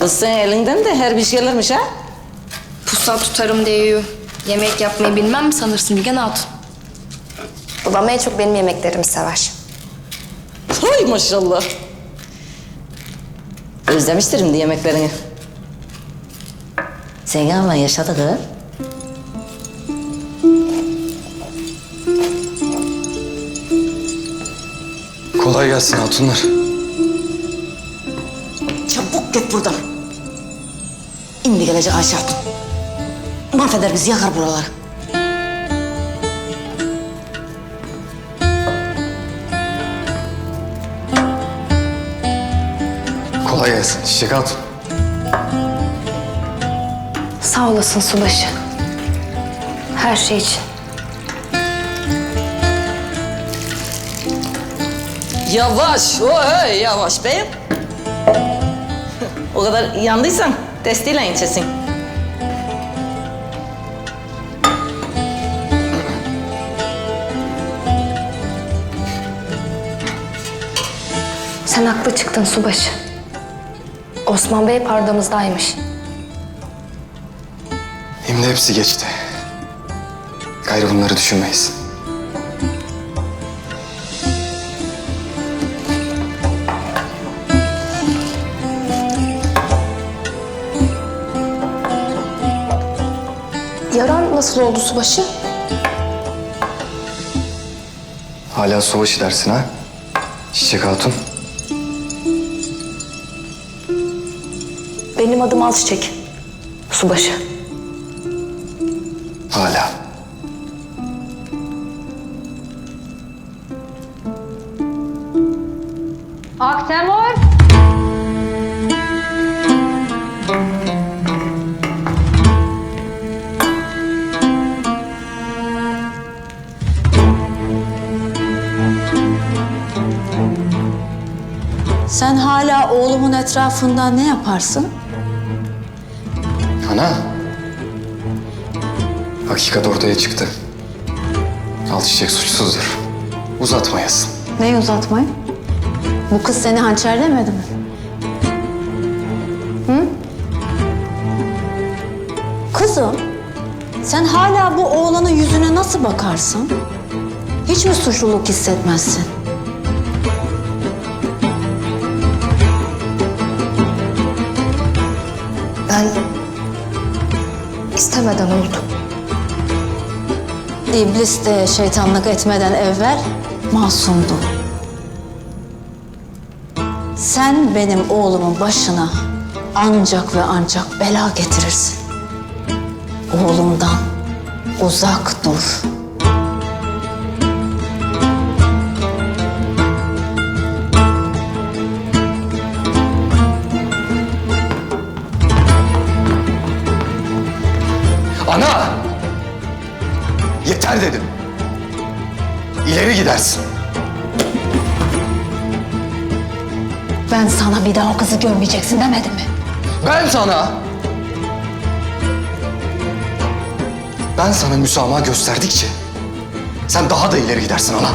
Kız sen elinden de her bir şey gelirmiş ha. Pusat tutarım diyor. Yemek yapmayı bilmem mi sanırsın Bilgen Hatun? Babam en çok benim yemeklerimi sever. Hay maşallah. Özlemiştir şimdi yemeklerini. Zeynep'le yaşadı kız. Kolay gelsin hatunlar. Git buradan. Şimdi gelecek Ayşe Hatun. Mahveder bizi yakar buraları. Kolay gelsin Çiçek Hatun. Sağ olasın subaşı. Her şey için. Yavaş, oy yavaş beyim. O kadar yandıysan testiyle inçesin. Sen haklı çıktın subaşı. Osman Bey pardamızdaymış. Şimdi hepsi geçti. Gayrı bunları düşünmeyiz. Yaran nasıl oldu subaşı? Hala savaşı dersin ha? Çiçek Hatun. Benim adım Alçiçek. Subaşı. Hala. Aktemur. Sen hala oğlumun etrafında ne yaparsın? Ana. Hakikat ortaya çıktı. Al çiçek suçsuzdur. Uzatmayasın. Neyi uzatmayın? Bu kız seni hançerlemedi mi? Hı? Kızım, sen hala bu oğlanın yüzüne nasıl bakarsın? Hiç mi suçluluk hissetmezsin? Ben istemeden oldu. İblis de şeytanlık etmeden evvel masumdu. Sen benim oğlumun başına ancak ve ancak bela getirirsin. Oğlumdan uzak dur. Ana! Yeter dedim. İleri gidersin. Ben sana bir daha o kızı görmeyeceksin demedim mi? Ben sana... Ben sana müsamaha gösterdikçe... ...sen daha da ileri gidersin ana.